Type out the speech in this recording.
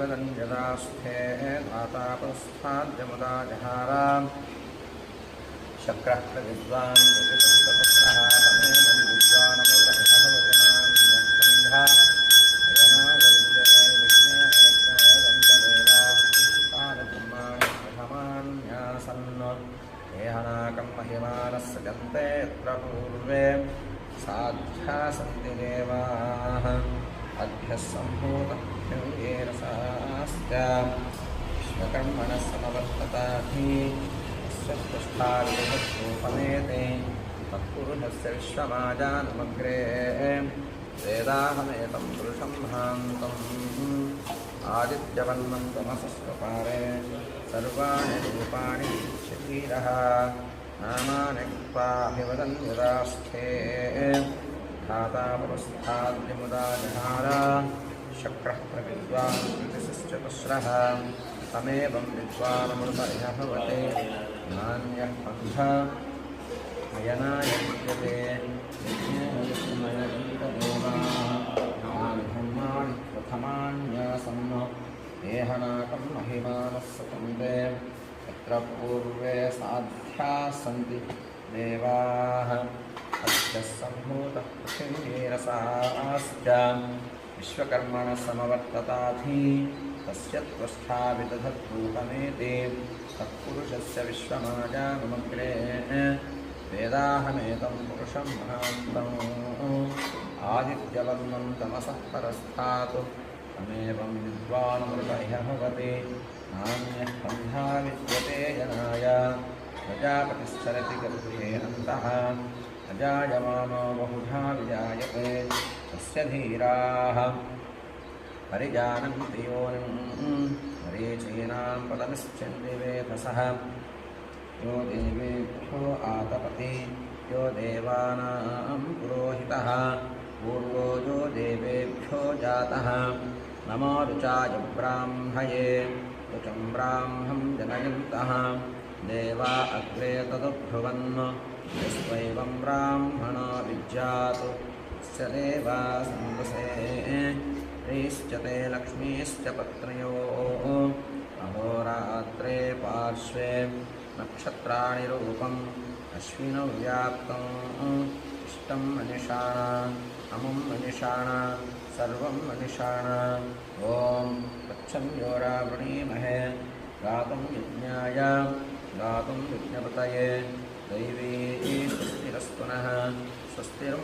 यदास्थे धातापस्थाद्यमुदा जहाराम् शक्रः प्रविद्वान् सजन्ते यत्र पूर्वे साध्या सन्ति अभ्यः सम्भूतभ्यङ्गेन साश्च विश्वकर्मणः समवर्तताधि स्वस्पष्टाविदूपमेते तत्पुरुषस्य विश्वमाजानमग्रे वेदाहमेतं पुरुषं महान्तम् आदित्यवन्मन्तमसस्वपारे सर्वाणि रूपाणि शरीरः धाता पुरस्ताद्यमुदा जहार शक्रः प्रविद्वान् प्रतिशिश्च पुश्रः तमेवं विद्वानमृतयः भवते नान्यः पन्थ अयनाय विद्यते ब्रह्माणि पूर्वे साध्याः सन्ति देवाः अस्य सम्भूतः पृथिवीरसाश्च विश्वकर्मणः समवर्तताधि तस्य त्वष्टाविदधत्रूपमेते तत्पुरुषस्य विश्वमाजानमग्रे वेदाहमेतं पुरुषं महान्तम् आदित्यवर्णं तमसः भवति अन्तः अजायमानो बहुधा विजायते, तस्य धीराः। परिजानन्ति योनिं मरीचीनां पदमिच्छन्ति वेधसः यो देवेभ्यो आतपति, यो देवानां पुरोहितः। पूर्वो यो देवेभ्यो जातः। नमो रुचाय ब्राह्मये रुचं ब्राह्मं जनयन्तः। देवा अग्रे तदुब्रुवन् यस्त्वैवं ब्राह्मणो विद्यात् स्य देवा संवसे। ह्रीश्च ते लक्ष्मीश्च पत्न्योः अहोरात्रे पार्श्वे नक्षत्राणि रूपम्। अश्विनौ व्याप्तम्। इष्टं मनिषाणा, अमुं मनिषाणा, सर्वं मनिषाणा। ॐ तच्छन्योरावृणीमहे गातुं यज्ञाय। गातुं यज्ञपतये दैवी स्वस्तिरस्तु नः स्वस्तिर्